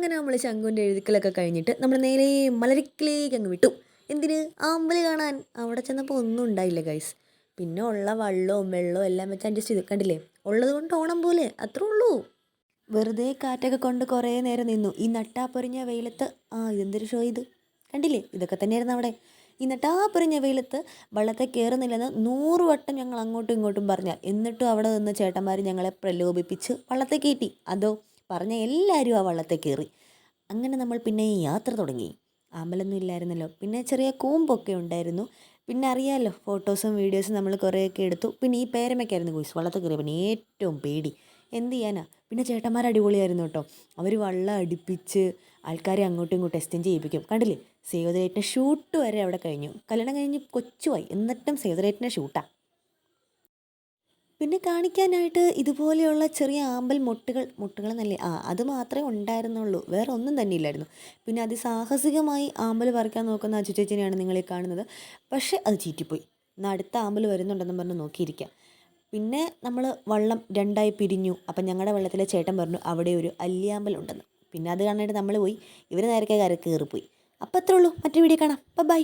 അങ്ങനെ നമ്മൾ ശംഖുവിന്റെ എഴുതിക്കലൊക്കെ കഴിഞ്ഞിട്ട് നമ്മൾ നേരെ മലരിക്കിലേക്ക് അങ്ങ് വിട്ടു. എന്തിന്? ആമ്പൽ കാണാൻ. അവിടെ ചെന്നപ്പോൾ ഒന്നും ഉണ്ടായില്ല ഗൈസ് പിന്നെ ഉള്ള വള്ളവും വെള്ളവും എല്ലാം വെച്ച് അഡ്ജസ്റ്റ് ചെയ്തു കണ്ടില്ലേ? ഉള്ളത് കൊണ്ട് ഓണം പോലെ. അത്രേ ഉള്ളൂ. വെറുതെ കാറ്റൊക്കെ കൊണ്ട് കുറേ നേരം നിന്നു. ഈ നട്ടാപ്പൊരിഞ്ഞ വെയിലത്ത് ആ ഇതെന്തൊരു ഷോ ഇത്? കണ്ടില്ലേ? ഇതൊക്കെ തന്നെയായിരുന്നു അവിടെ. ഈ നട്ടാപ്പൊരിഞ്ഞ വെയിലത്ത് വള്ളത്തെ കയറുന്നില്ലെന്ന് നൂറ് വട്ടം ഞങ്ങൾ അങ്ങോട്ടും ഇങ്ങോട്ടും പറഞ്ഞാൽ എന്നിട്ടും അവിടെ നിന്ന് ചേട്ടന്മാർ ഞങ്ങളെ പ്രലോഭിപ്പിച്ച് വള്ളത്തെ കയറ്റി. അതോ പറഞ്ഞ എല്ലാവരും ആ വള്ളത്തെ കയറി. അങ്ങനെ നമ്മൾ പിന്നെ യാത്ര തുടങ്ങി. ആമ്പലൊന്നും ഇല്ലായിരുന്നല്ലോ. പിന്നെ ചെറിയ കൂമ്പൊക്കെ ഉണ്ടായിരുന്നു. പിന്നെ അറിയാമല്ലോ ഫോട്ടോസും വീഡിയോസും നമ്മൾ കുറേയൊക്കെ എടുത്തു. പിന്നെ ഈ പേരമ്മയ്ക്കായിരുന്നു കുയിസ് വള്ളത്തിൽ കയറിയ പിന്നെ ഏറ്റവും പേടി. എന്ത് ചെയ്യാനാ? പിന്നെ ചേട്ടന്മാർ അടിപൊളിയായിരുന്നു കേട്ടോ. അവർ വള്ളം അടുപ്പിച്ച് ആൾക്കാരെ അങ്ങോട്ടും ഇങ്ങോട്ടും എക്സ്ചേഞ്ച് ചെയ്യിപ്പിക്കും. കണ്ടില്ലേ? സേവ് ഷൂട്ട് വരെ അവിടെ കഴിഞ്ഞു. കല്യാണം കഴിഞ്ഞ് കൊച്ചുമായി എന്നിട്ടും സേവ് ദ ഡേറ്റിന്റെ ഷൂട്ടാണ് പിന്നെ കാണിക്കാനായിട്ട് ഇതുപോലെയുള്ള ചെറിയ ആമ്പൽ മുട്ടുകൾ മുട്ടുകൾ എന്നല്ലേ ആ അത് മാത്രമേ ഉണ്ടായിരുന്നുള്ളൂ. വേറെ ഒന്നും തന്നെ ഇല്ലായിരുന്നു പിന്നെ അതിസാഹസികമായി ആമ്പൽ പറിക്കാൻ നോക്കുന്ന അച്ചു ചേച്ചിനെയാണ് നിങ്ങളീ കാണുന്നത്. പക്ഷേ അത് ചീറ്റിപ്പോയി. എന്നാൽ അടുത്ത ആമ്പൽ വരുന്നുണ്ടെന്ന് പറഞ്ഞ് നോക്കിയിരിക്കാം. പിന്നെ നമ്മൾ വള്ളം രണ്ടായി പിരിഞ്ഞു. അപ്പം ഞങ്ങളുടെ വെള്ളത്തിലെ ചേട്ടൻ പറഞ്ഞു അവിടെ ഒരു അല്ലിയാമ്പൽ ഉണ്ടെന്ന്. പിന്നെ അത് കാണാനായിട്ട് നമ്മൾ പോയി. ഇവർ നേരത്തെ കര കയറിപ്പോയി അപ്പോൾ അത്രേ ഉള്ളൂ. മറ്റൊരു വീഡിയോ കാണാം. ബൈ.